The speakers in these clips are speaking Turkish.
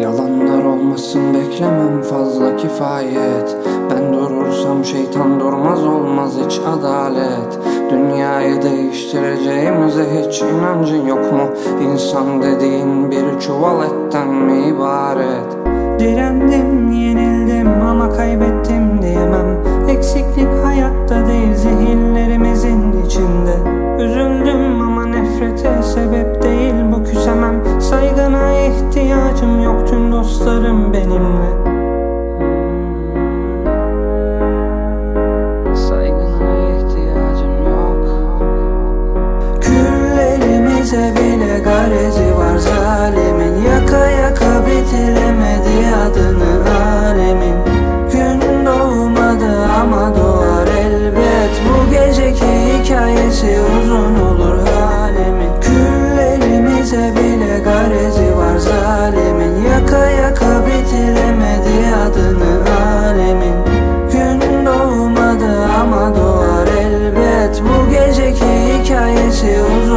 Durmasın beklemem fazla kifayet. Ben durursam şeytan durmaz olmaz hiç adalet. Dünyayı değiştireceğimize hiç inancın yok mu? İnsan dediğin bir çuval etten mi ibaret? Direndim, yenildim ama kaybettim diyemem. Eksiklik hayatta değil zihinlerimizin içinde. Üzüldüm ama nefrete sebep değil ihtiyacım yok tüm dostlarım benimle. Saygına ihtiyacım yok. Küllerimize bile garezi var zalimin. Yaka yaka bitiremedi adını alemin. Gün doğmadı ama doğar elbet. Bu geceki hikayesi uzun elbet Bu geceki hikayesi uzun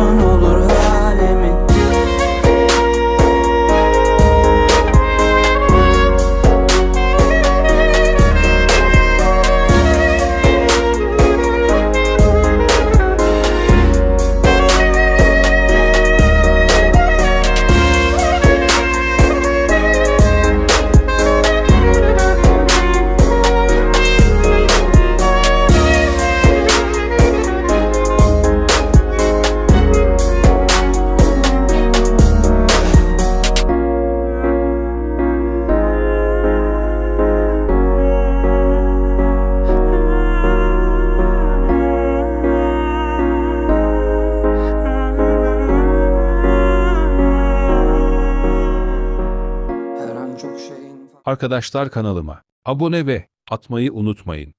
Arkadaşlar kanalıma abone ve atmayı unutmayın.